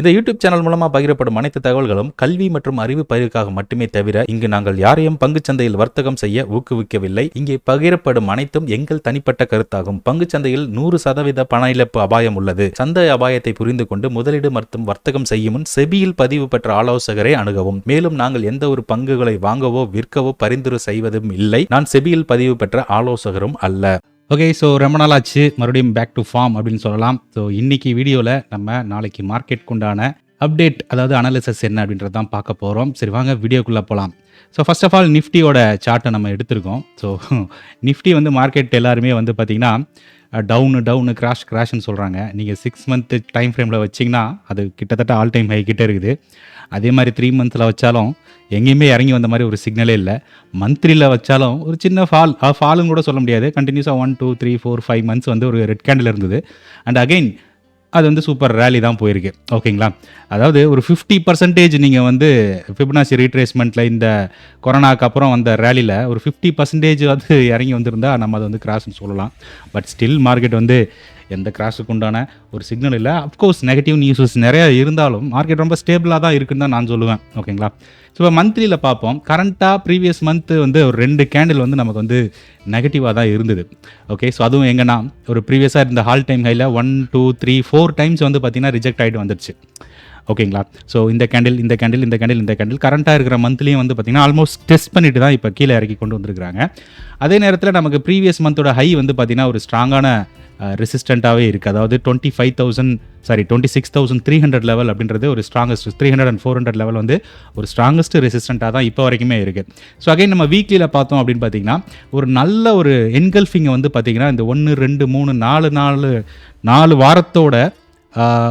இந்த YouTube channel மூலமா பகிரப்படும் அனைத்து தகவல்களும் கல்வி மற்றும் அறிவு பயிருக்காக மட்டுமே தவிர இங்கு நாங்கள் யாரையும் பங்குச் சந்தையில் வர்த்தகம் செய்ய ஊக்குவிக்கவில்லை. இங்கே பகிரப்படும் அனைத்தும் எங்கள் தனிப்பட்ட கருத்தாகும். பங்குச் சந்தையில் நூறு சதவீத பண இழப்பு அபாயம் உள்ளது. சந்தை அபாயத்தை புரிந்து கொண்டு முதலீடு மற்றும் வர்த்தகம் செய்யும் முன் செபியில் பதிவு பெற்ற ஆலோசகரை அணுகவும். மேலும் நாங்கள் எந்த ஒரு பங்குகளை வாங்கவோ விற்கவோ பரிந்துரை செய்வதும் இல்லை. நான் செபியில் பதிவு பெற்ற ஆலோசகரும் அல்ல. ஓகே ஸோ ரொம்ப நாள் ஆச்சு மறுபடியும் பேக் டு ஃபார்ம் அப்படின்னு சொல்லலாம். ஸோ இன்னைக்கு வீடியோவில் நம்ம நாளைக்கு மார்க்கெட் உண்டான அப்டேட் அதாவது அனாலிசஸ் என்ன அப்படின்றது தான் பார்க்க போகிறோம் சரி வாங்க வீடியோக்குள்ளே போகலாம் ஸோ ஃபஸ்ட் ஆஃப் ஆல் நிஃப்டியோட சார்ட்டை நம்ம எடுத்திருக்கோம். ஸோ நிஃப்டி வந்து மார்க்கெட் எல்லாருமே வந்து பார்த்திங்கன்னா டவுனு டவுனு கிராஷ் கிராஷ்னு சொல்கிறாங்க நீங்கள் சிக்ஸ் மந்த்து டைம் ஃப்ரேமில் வச்சிங்கன்னா அது கிட்டத்தட்ட ஆல் டைம் ஹை கிட்டே இருக்குது. அதே மாதிரி த்ரீ மந்த்தில் வச்சாலும் எங்கேயுமே இறங்கி வந்த மாதிரி ஒரு சிக்னலே இல்லை. மந்த்லியில் வச்சாலும் ஒரு சின்ன ஃபால் ஃபாலுன்னு கூட சொல்ல முடியாது. கண்டினியூஸாக one two three four five months வந்து ஒரு ரெட் கேண்டில் இருந்தது. அண்ட் அகைன் அது வந்து சூப்பர் ரேலி தான் போயிருக்கு. ஓகேங்களா? அதாவது ஒரு ஃபிஃப்டி பர்சன்டேஜ் நீங்கள் வந்து ஃபிப்னாசி ரீட்ரேஸ்மெண்ட்டில் இந்த கொரோனாக்கு அப்புறம் வந்த ரேலியில் ஒரு ஃபிஃப்டி பர்சன்டேஜ் வந்து இறங்கி வந்திருந்தால் நம்ம அதை வந்து கிராஸ்னு சொல்லலாம். பட் ஸ்டில் மார்க்கெட் வந்து எந்த கிராஷுக்கு உண்டான ஒரு சிக்னல் இல்லை. அஃப்கோர்ஸ் நெகட்டிவ் நியூஸஸ் நிறைய இருந்தாலும் மார்க்கெட் ரொம்ப ஸ்டேபிளாக தான் இருக்குன்னு தான் நான் சொல்லுவேன். ஓகேங்களா ஸோ இப்போ மந்த்லியில் பார்ப்போம். கரண்ட்டாக ப்ரீவியஸ் மந்த்து வந்து ஒரு ரெண்டு கேண்டில் வந்து நமக்கு வந்து நெகட்டிவாக தான் இருந்தது. ஓகே ஸோ அதுவும் எங்கன்னா ஒரு ப்ரீவியஸாக இருந்த ஹால் டைம் ஹையில் one two three four times வந்து பார்த்திங்கன்னா ரிஜெக்ட் ஆகிட்டு வந்துடுச்சு ஓகேங்களா ஸோ இந்த கேண்டில் இந்த கேண்டில் இந்த கேண்டில் இந்த கேண்டில் கரண்ட்டாக இருக்கிற மந்த்லியும் வந்து பார்த்திங்கன்னா ஆல்மோஸ்ட் டெஸ்ட் பண்ணிட்டு தான் இப்போ கீழே இறக்கி கொண்டு வந்திருக்கிறாங்க. அதே நேரத்தில் நமக்கு ப்ரீவியஸ் மந்தோட ஹை வந்து பார்த்திங்கன்னா ஒரு ஸ்ட்ராங்கான ரெசிஸ்டண்ட்டாகவே இருக்குது அதாவது twenty five thousand sorry twenty six thousand three hundred level அப்படின்றது ஒரு strongest three hundred and four hundred level வந்து ஒரு ஸ்ட்ராங்கஸ்ட் ரெசிஸ்டண்ட்டாக தான் இப்போ வரைக்குமே இருக்குது ஸோ அகைன் நம்ம வீக்லியில் பார்த்தோம் அப்படின்னு பார்த்தீங்கன்னா ஒரு நல்ல ஒரு என்கல்ஃபிங்கை வந்து பார்த்திங்கன்னா இந்த ஒன்று ரெண்டு மூணு நாலு நாலு நாலு வாரத்தோட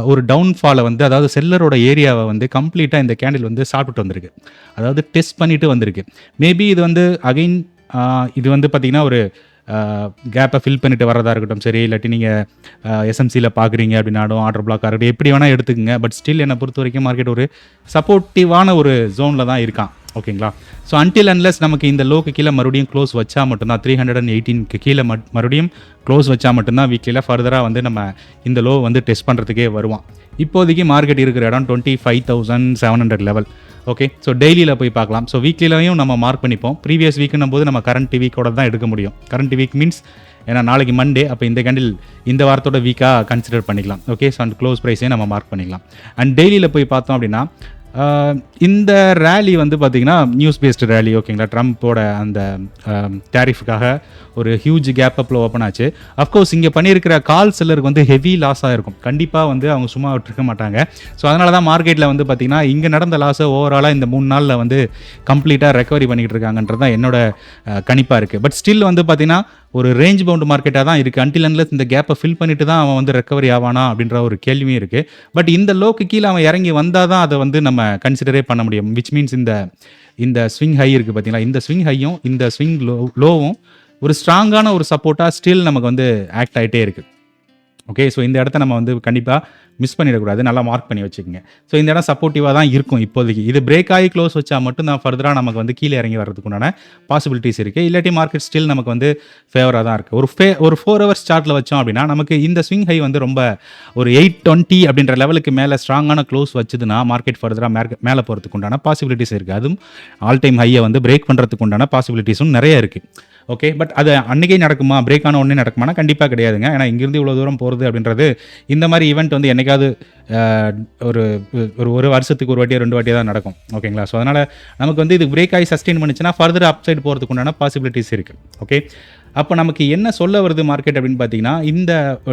ஒரு டவுன்ஃபாலை வந்து அதாவது செல்லரோட ஏரியாவை வந்து கம்ப்ளீட்டாக இந்த கேண்டில் வந்து சாப்பிட்டு வந்திருக்கு. அதாவது டெஸ்ட் பண்ணிட்டு வந்திருக்கு. மேபி இது வந்து அகைன் இது வந்து பார்த்திங்கன்னா ஒரு கேப்பை ஃபில் பண்ணிட்டு வரதா இருக்கட்டும். சரி இல்லாட்டி நீங்கள் எஸ்எம்சியில் பார்க்குறீங்க அப்படின்னாலும் ஆர்டர் பிளாக் இருக்கட்டும். எப்படி வேணால் எடுத்துக்கோங்க. பட் ஸ்டில் என்னை பொறுத்த வரைக்கும் மார்க்கெட் ஒரு சப்போர்ட்டிவான ஒரு ஜோனில் தான் இருக்கான். ஓகேங்களா ஸோ அன்டில் அன்லஸ் நமக்கு இந்த லோக்கு கீழே மறுபடியும் க்ளோஸ் வச்சா மட்டும்தான் த்ரீ ஹண்ட்ரட் அண்ட் எயிட்டீனுக்கு கீழே மட் மறுபடியும் க்ளோஸ் வச்சா மட்டும்தான் வீக்லியில் ஃபர்தராக வந்து நம்ம இந்த லோ வந்து டெஸ்ட் பண்ணுறதுக்கே வருவோம் இப்போதைக்கு மார்க்கெட் இருக்கிற இடம் twenty five thousand seven hundred level okay so டெய்லியில் போய் பார்க்கலாம். ஸோ வீக்லிலையும் நம்ம மார்க் பண்ணிப்போம். ப்ரீவியஸ் வீக்குன்னும் போது நம்ம கரண்ட் வீக்கோட தான் எடுக்க முடியும். கரண்ட் வீக் மீன்ஸ் ஏன்னா நாளைக்கு மண்டே அப்போ இந்த கேண்டில் இந்த வாரத்தோட வீக்காக கன்சிடர் பண்ணிக்கலாம். ஓகே ஸோ அண்ட் க்ளோஸ் ப்ரைஸே நம்ம மார்க் பண்ணிக்கலாம். அண்ட் டெய்லியில் போய் பார்த்தோம் அப்படின்னா இந்த ரேலி வந்து பார்த்திங்கன்னா நியூஸ் பேஸ்டு ரேலி ஓகேங்களா ட்ரம்ப்போட அந்த um, டேரிஃபுக்காக ஒரு ஹியூஜ் கேப் அப்பில் ஓப்பன் ஆச்சு. அஃப்கோர்ஸ் இங்கே பண்ணியிருக்கிற கால் செல்லருக்கு வந்து ஹெவி லாஸாக இருக்கும் கண்டிப்பாக வந்து அவங்க சும்மா விட்டுருக்க மாட்டாங்க. ஸோ அதனால தான் மார்க்கெட்டில் வந்து பார்த்திங்கன்னா இங்கே நடந்த லாஸை ஓவராலாக இந்த மூணு நாளில் வந்து கம்ப்ளீட்டாக ரெக்கவரி பண்ணிக்கிட்டு இருக்காங்கன்றது தான் என்னோட கணிப்பாக இருக்குது பட் ஸ்டில் வந்து பார்த்திங்கன்னா ஒரு ரேஞ்ச் பவுண்ட் மார்க்கெட்டாக தான் இருக்குது அன்டில் அன்லஸ் இந்த கேப்பை ஃபில் பண்ணிட்டு தான் அவன் வந்து ரெக்கவரி ஆவானா அப்படின்ற ஒரு கேள்வியும் இருக்குது பட் இந்த லோக்கு கீழே அவன் இறங்கி வந்தால் தான் அதை வந்து நம்ம கன்சிடரே பண்ண முடியும். விச் மீன்ஸ் இந்த இந்த ஸ்விங் ஹை இருக்குது பார்த்தீங்களா இந்த ஸ்விங் ஹையும் இந்த ஸ்விங் லோ லோவும் ஒரு ஸ்ட்ராங்கான ஒரு சப்போர்ட்டாக ஸ்டில் நமக்கு வந்து ஆக்ட் ஆகிட்டே இருக்குது ஓகே ஸோ இந்த இடத்த நம்ம வந்து கண்டிப்பாக மிஸ் பண்ணிடக்கூடாது. நல்லா மார்க் பண்ணி வச்சுக்கோங்க. ஸோ இந்த இடம் சப்போர்ட்டிவாக தான் இருக்கும் இப்போதைக்கு. இது பிரேக் ஆகி க்ளோஸ் வச்சா மட்டும் தான் ஃபர்தராக நமக்கு வந்து கீழே இறங்கி வர்றதுக்குண்டான பாசிபிலிட்டிஸ் இருக்குது இல்லாட்டி மார்க்கெட் ஸ்டில் நமக்கு வந்து ஃபேவராக தான் இருக்குது ஒரு ஃபே ஒரு ஃபோர் ஹவர்ஸ் சார்ட்டில் வச்சோம் அப்படின்னா நமக்கு இந்த ஸ்விங் ஹை வந்து ரொம்ப ஒரு எயிட் டுவெண்ட்டி அப்படின்ற லெவலுக்கு மேலே ஸ்ட்ராங்கான க்ளோஸ் வச்சதுன்னா மார்க்கெட் ஃபர்தராக மேலே மேலே போகிறதுக்கு உண்டான பாசிபிலிட்டிஸ் இருக்குது அதுவும் ஆல் டைம் ஹையை வந்து பிரேக் பண்ணுறதுக்கு உண்டான பாசிபிலிட்டிஸும் நிறைய இருக்குது ஓகே பட் அது அன்றைக்கே நடக்குமா? பிரேக் ஆன உடனே நடக்குமானா? கண்டிப்பாக கிடையாதுங்க. ஏன்னா இங்கேருந்து இவ்வளோ தூரம் போகிறது அப்படின்றது இந்த மாதிரி ஈவெண்ட் வந்து என்னைக்காவது ஒரு ஒரு ஒரு வருஷத்துக்கு ஒரு வாட்டியோ ரெண்டு வாட்டியோ தான் நடக்கும். ஓகேங்களா ஸோ அதனால் நமக்கு வந்து இது பிரேக் ஆகி சஸ்டெயின் பண்ணிச்சுன்னா ஃபர்தர் அப் சைடு போகிறதுக்கு உண்டான பாசிபிலிட்டிஸ் இருக்குது ஓகே அப்போ நமக்கு என்ன சொல்ல வருது மார்க்கெட் அப்படின்னு பார்த்தீங்கன்னா இந்த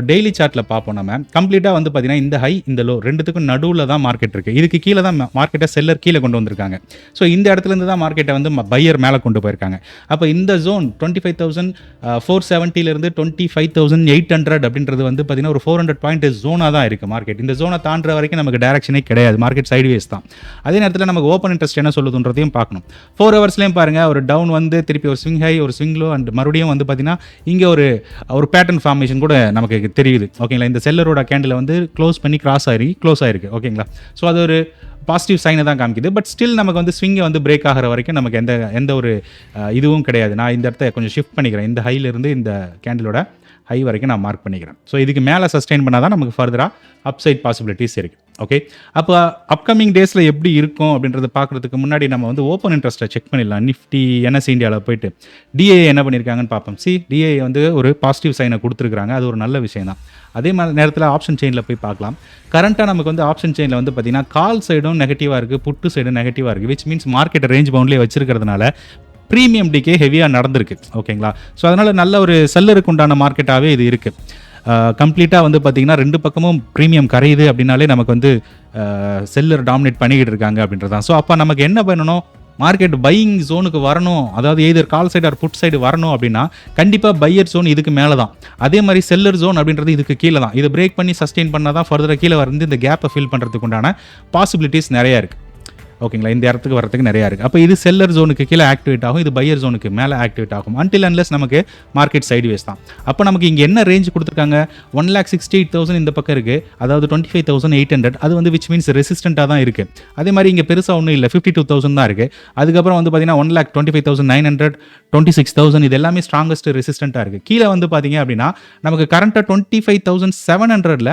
டெய்லி சார்ட்டில் பார்ப்போம் நம்ம. கம்ப்ளீட்டாக வந்து பார்த்தீங்கன்னா இந்த ஹை இந்த லோ ரெண்டுத்துக்கும் நடுவில் தான் மார்க்கெட் இருக்குது இதுக்கு கீழே தான் மார்க்கெட்டை செல்லர் கீழே கொண்டு வந்திருக்காங்க. ஸோ இந்த இடத்துலேருந்து தான் மார்க்கெட்டை வந்து பையர் மேலே கொண்டு போயிருக்காங்க. அப்போ இந்த zone twenty five thousand four செவன்ட்டிலேருந்து twenty five thousand eight hundred அப்படின்றது வந்து பார்த்தீங்கன்னா ஒரு ஃபோர் ஹண்ட்ரட் பாயிண்ட் ஜோனாக தான் இருக்குது மார்க்கெட் இந்த ஜோனை தாண்டுற வரைக்கும் நமக்கு டேரக்ஷனே கிடையாது. மார்க்கெட் சைட்வேஸ் தான். அதே நேரத்தில் நமக்கு ஓப்பன் இன்ட்ரெஸ்ட் என்ன சொல்லுதுன்றதையும் பார்க்கணும். ஃபோர் ஹவர்ஸ்லேயும் பாருங்கள் ஒரு டவுன் வந்து திருப்பி ஒரு ஸ்விங் ஹை ஒரு ஸ்விங் லோ அண்ட் மறுபடியும் வந்து பார்த்தீங்கன்னா இங்கே ஒரு ஒரு பேட்டர்ன் ஃபார்மேஷன் கூட நமக்கு தெரியுது. ஓகேங்களா? இந்த செல்லரோட கேண்டில் வந்து க்ளோஸ் பண்ணி கிராஸ் ஆகி க்ளோஸ் ஆகிருக்கு ஓகேங்களா? ஸோ அது ஒரு பாசிட்டிவ் சைனை தான் காமிக்குது. பட் ஸ்டில் நமக்கு வந்து ஸ்விங்கை வந்து பிரேக் ஆகிற வரைக்கும் நமக்கு எந்த எந்த ஒரு இதுவும் கிடையாது. நான் இந்த இடத்த கொஞ்சம் ஷிஃப்ட் பண்ணிக்கிறேன். இந்த ஹைலேருந்து இந்த கேண்டிலோட ஹை வரைக்கும் நான் மார்க் பண்ணிக்கிறேன். ஸோ இதுக்கு மேலே சஸ்டெயின் பண்ணால் தான் நமக்கு ஃபர்தராக அப்சைட் பாசிபிலிட்டிஸ் இருக்குது ஓகே அப்போ அப்கமிங் டேஸில் எப்படி இருக்கும் அப்படின்றத பார்க்குறதுக்கு முன்னாடி நம்ம வந்து ஓப்பன் இன்ட்ரெஸ்ட்டை செக் பண்ணிடலாம். நிஃப்டி என்எஸ் இந்தியாவில் போயிட்டு. டிஏ என்ன பண்ணியிருக்காங்கன்னு பார்ப்போம். சி டிஏ வந்து ஒரு பாசிட்டிவ் சைனை கொடுத்துருக்காங்க அது ஒரு நல்ல விஷயம் தான். அதே மாதிரி நேரத்தில் ஆப்ஷன் செயினில் போய் பார்க்கலாம். கரண்ட்டாக நமக்கு வந்து ஆப்ஷன் செயினில் வந்து பார்த்திங்கன்னா கால் சைடும் நெகட்டிவாக இருக்குது புட்டு சைடும் நெகட்டிவாக இருக்குது விச் மீன்ஸ் மார்க்கெட் ரேஞ்ச் பவுண்ட்லேயே வச்சிருக்கிறதுனால ப்ரீமியம் டிக்கே ஹெவியாக நடந்திருக்கு. ஓகேங்களா ஸோ அதனால் நல்ல ஒரு செல்லருக்கு உண்டான மார்க்கெட்டாகவே இது இருக்குது கம்ப்ளீட்டாக வந்து பார்த்திங்கன்னா ரெண்டு பக்கமும் ப்ரீமியம் கரையுது அப்படின்னாலே நமக்கு வந்து செல்லர் டாமினேட் பண்ணிக்கிட்டு இருக்காங்க அப்படின்றதான் ஸோ அப்போ நமக்கு என்ன பண்ணணும்? மார்க்கெட் பையிங் ஜோனுக்கு வரணும். அதாவது either call side or put side வரணும் அப்படின்னா கண்டிப்பாக பையர் ஜோன் இதுக்கு மேலே தான் அதே மாதிரி செல்லர் ஜோன் அப்படின்றது இதுக்கு கீழே தான் இதை பிரேக் பண்ணி சஸ்டெயின் பண்ணால் தான் ஃபர்தராக கீழே வந்து இந்த கேப்பை ஃபில் பண்ணுறதுக்கு உண்டான பாசிபிலிட்டிஸ் நிறையா இருக்குது ஓகேங்களா? இந்த இடத்துக்கு வரத்துக்கு நிறையா இருக்குது அப்போ இது செல்லர் ஜோனுக்கு கீழே ஆக்டிவேட் ஆகும். இது பையர் ஜோனுக்கு மேலே ஆக்டிவேட் ஆகும். அன்டில் அன்லஸ் நமக்கு மார்க்கெட் சைடு வேஸ் தான். அப்போ நமக்கு இங்கே என்ன ரேஞ்ச் கொடுத்துருக்காங்க? One lakh sixty eight thousand இந்த பக்கம் இருக்குது அதாவது twenty five thousand eight hundred அது வந்து விச் மீன்ஸ் ரெசிஸ்டண்ட்டாக தான் இருக்குது அதே மாதிரி இங்கே பெருசாக ஒன்றும் இல்லை. ஃபிஃப்டி டூ தௌசண்ட் தான் இருக்குது அதுக்கப்புறம் வந்து பார்த்தீங்கன்னா one lakh twenty five thousand nine hundred twenty six thousand இது எல்லாமே ஸ்ட்ராங்கஸ்ட் ரெசிஸ்டண்ட்டாக இருக்குது கீழே வந்து பார்த்தீங்க அப்படின்னா நமக்கு கரண்ட்டாக டுவெண்ட்டி ஃபைவ் தௌசண்ட் செவன் ஹண்ட்ரடில்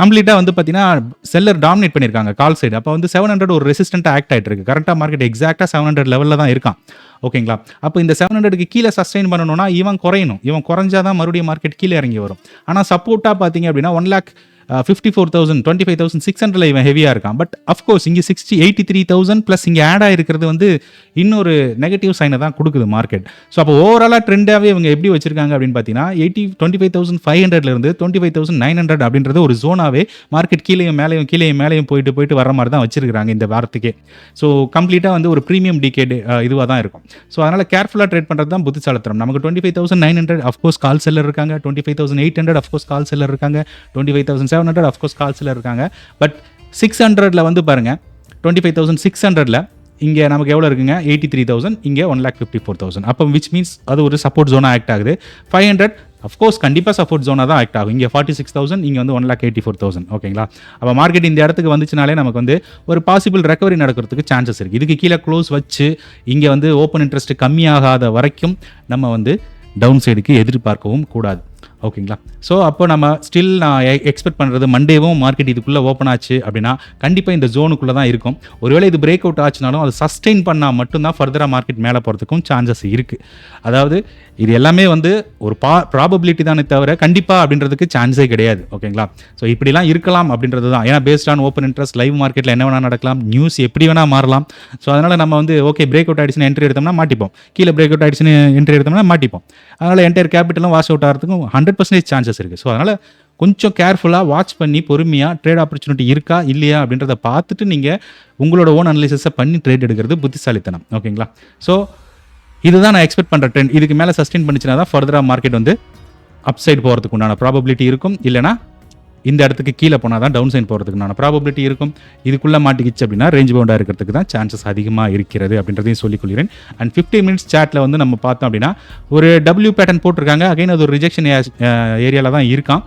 கம்ப்ளீட்டாக வந்து பார்த்தீங்கன்னா செல்லர் டாமினேட் பண்ணியிருக்காங்க கால் சைடு அப்போ வந்து செவன் ஹண்ட்ரட் ஒரு ரெசிஸ்டண்ட்டாக ஆக்ட் ஆகிட்டு இருக்கு கரண்ட்டாக மார்க்கெட் எக்ஸாக்டாக செவன் ஹண்ட்ரட் லெவலில் தான் இருக்கான். ஓகேங்களா அப்போ இந்த செவன் ஹண்ட்ரடுக்கு கீழே சஸ்டைன் பண்ணணும்னா இவன் குறையணும். இவன் குறைஞ்சாதான் மறுபடியும் மார்க்கெட் கீழே இறங்கி வரும். ஆனால் சப்போர்ட்டாக பார்த்தீங்க அப்படின்னா one lakh fifty four thousand twenty five thousand six ஹண்ட்ரட்ல இவன் ஹெவியாக இருக்கான். பட் அஃப்கோர்ஸ் இங்கே sixty eighty three thousand plus இங்கே ஆட் ஆகிருக்கிறது வந்து இன்னொரு நெகட்டிவ் சைனை தான் கொடுக்குது மார்க்கெட் ஸோ அப்போ ஓவராலாக ட்ரெண்டாகவே இவங்க எப்படி வச்சிருக்காங்க அப்படின்னு பார்த்தீங்கன்னா eighty twenty five thousand five ஹண்ட்ரட்லேருந்து twenty five thousand nine hundred அப்படின்றது ஒரு ஜோனாகவே மார்க்கெட் கீழேயும் மேலேயும் கீழேயும் மேலேயும் போயிட்டு போயிட்டு வர மாதிரி தான் வச்சிருக்காங்க இந்த வாரத்துக்கே. ஸோ கம்ப்ளீட்டாக வந்து ஒரு ப்ரீமியம் டிகேட் இதுவாக தான் இருக்கும். ஸோ அதனால் கேர்ஃபுல்லாக ட்ரேட் பண்ணுறது தான் புத்திசாலத்திரம் நமக்கு twenty five thousand nine hundred of course call seller இருக்காங்க. Twenty five thousand eight hundred of course call seller இருக்காங்க. Twenty five thousand seven hundred of course கால்ஸில் இருக்காங்க. பட் சிக்ஸ் ஹண்ட்ரட்ல வந்து பாருங்கள் டுவெண்ட்டி ஃபைவ் தௌசண்ட் சிக்ஸ் ஹண்ட்ரட்ல இங்கே நமக்கு எவ்வளோ இருக்குங்க? எயிட்டி த்ரீ தௌசண்ட் இங்கே one lakh fifty four thousand அப்போ விச் மீன்ஸ் அது ஒரு சப்போர்ட் ஜோனாக ஆக்ட் ஆகுது. ஃபைவ் ஹண்ட்ரட் அஃப்கோர்ஸ் கண்டிப்பாக சப்போர்ட் ஜோனாக தான் ஆக்ட் ஆகும். இங்கே ஃபார்ட்டி சிக்ஸ் தௌசண்ட் இங்கே வந்து one lakh eighty four thousand ஓகேங்களா அப்போ மார்க்கெட் இந்த இடத்துக்கு வந்துச்சுனாலே நமக்கு வந்து ஒரு பாசிபிள் ரெக்கவரி நடக்கிறதுக்கு சான்சஸ் இருக்குது இதுக்கு கீழே க்ளோஸ் வச்சு இங்கே வந்து ஓப்பன் இன்ட்ரெஸ்ட் கம்மியாகாத வரைக்கும் நம்ம வந்து டவுன் சைடுக்கு எதிர்பார்க்கவும் கூடாது. ஓகேங்களா? ஸோ அப்போ நம்ம ஸ்டில் நான் எக்ஸ்பெக்ட் பண்ணுறது மண்டேவும் மார்க்கெட் இதுக்குள்ளே ஓப்பன் ஆச்சு அப்படின்னா கண்டிப்பாக இந்த ஜோனுக்குள்ளே தான் இருக்கும். ஒருவேளை இது பிரேக் அவுட் ஆச்சுனாலும் அது சஸ்டெயின் பண்ணால் மட்டும்தான் ஃபர்தராக மார்க்கெட் மேலே போகிறதுக்கும் சான்சஸ் இருக்குது அதாவது இது எல்லாமே வந்து ஒரு பா ப்ராபபிலிட்டி தானே தவிர கண்டிப்பாக அப்படின்றதுக்கு சான்ஸே கிடையாது. ஓகேங்களா? ஸோ இப்படிலாம் இருக்கலாம் அப்படின்றது தான். ஏன்னா based on open interest live மார்க்கெட்டில் என்ன வேணால் நடக்கலாம் நியூஸ் எப்படி வேணால் மாறலாம். ஸோ அதனால் நம்ம வந்து ஓகே பிரேக் அவுட் ஆயிடுச்சுன்னு என்ட்ரி எடுத்தோம்னா மாட்டிப்போம். கீழே பிரேக் அவுட் ஆயிடுச்சுன்னு என்ட்ரி எடுத்தோம்னா மாட்டிப்போம். அதனால் என்டையர் கேபிட்டலும் வாஷ் அவுட் ஆகிறதுக்கும் ஹண்ட்ரட் பர்சன்டேஜ் சான்சஸ் இருக்குது ஸோ அதனால் கொஞ்சம் கேர்ஃபுல்லாக வாட்ச் பண்ணி பொறுமையாக ட்ரேட் ஆப்பர்ச்சுனிட்டி இருக்கா இல்லையா அப்படின்றத பார்த்துட்டு நீங்கள் உங்களோட ஓன் அனலிசிஸை பண்ணி ட்ரேட் எடுக்கிறது புத்திசாலித்தனம். ஓகேங்களா ஸோ இதுதான் நான் எக்ஸ்பெக்ட் பண்ணுற ட்ரெண்ட் இதுக்கு மேலே சஸ்டெயின் பண்ணிச்சுனா தான் ஃபர்தராக மார்க்கெட் வந்து அப்சைட் போகிறதுக்கு உண்டான ப்ராபபிலிட்டி இருக்கும். இல்லைனா இந்த இடத்துக்கு கீழே போனால் தான் டவுன் சைன் போகிறதுக்குண்டான ப்ராபபிலிட்டி இருக்கும். இதுக்குள்ளே மாட்டிக்கிச்சு அப்படின்னா ரேஞ்ச் பவுண்டாக இருக்கிறதுக்கு தான் சான்சஸ் அதிகமாக இருக்கிறது அப்படின்றதையும் சொல்லிக்கொள்கிறேன். அண்ட் ஃபிஃப்டி மினிட்ஸ் சேட்டில் வந்து நம்ம பார்த்தோம் அப்படின்னா ஒரு டபிள்யூ பேட்டர்ன் போட்டிருக்காங்க. அகைன் அது ஒரு ரிஜெக்ஷன் ஏரியாவில் தான் இருக்கான்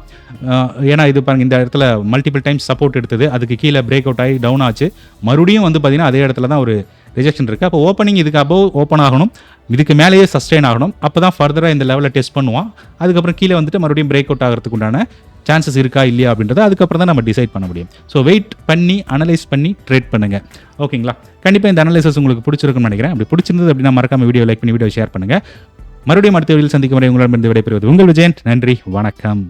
ஏன்னா இது பாருங்க இந்த இடத்துல மல்டிபிள் டைம்ஸ் சப்போர்ட் எடுத்தது. அதுக்கு கீழே பிரேக் அவுட் ஆகி டவுன் ஆச்சு. மறுபடியும் வந்து பார்த்தீங்கன்னா அதே இடத்துல தான் ஒரு ரிஜெக்ஷன் இருக்குது அப்போ ஓப்பனிங் இதுக்கு அபவ் ஓப்பன் ஆகணும். இதுக்கு மேலேயே சஸ்டெயின் ஆகணும். அப்போ தான் ஃபர்தராக இந்த லெவலில் டெஸ்ட் பண்ணுவான். அதுக்கப்புறம் கீழே வந்துட்டு மறுபடியும் பிரேக் அவுட் ஆகிறதுக்கு உண்டான சான்சஸ் இருக்கா இல்லையா அப்படின்றத அதுக்கப்புறம் தான் நம்ம டிசைட் பண்ண முடியும். ஸோ வெயிட் பண்ணி அனலைஸ் பண்ணி ட்ரேட் பண்ணுங்க. ஓகேங்களா கண்டிப்பாக இந்த அனலைசஸ் உங்களுக்கு பிடிச்சிருக்குன்னு நினைக்கிறேன். அப்படி பிடிச்சிருந்தது அப்படின்னா மறக்காம வீடியோ லைக் பண்ணி வீடியோ ஷேர் பண்ணுங்க. மறுபடியும் அடுத்த வீடியோ சந்திக்கும் வரை உங்களிடமிருந்து விடைபெறுவது உங்கள் விஜயன். நன்றி வணக்கம்.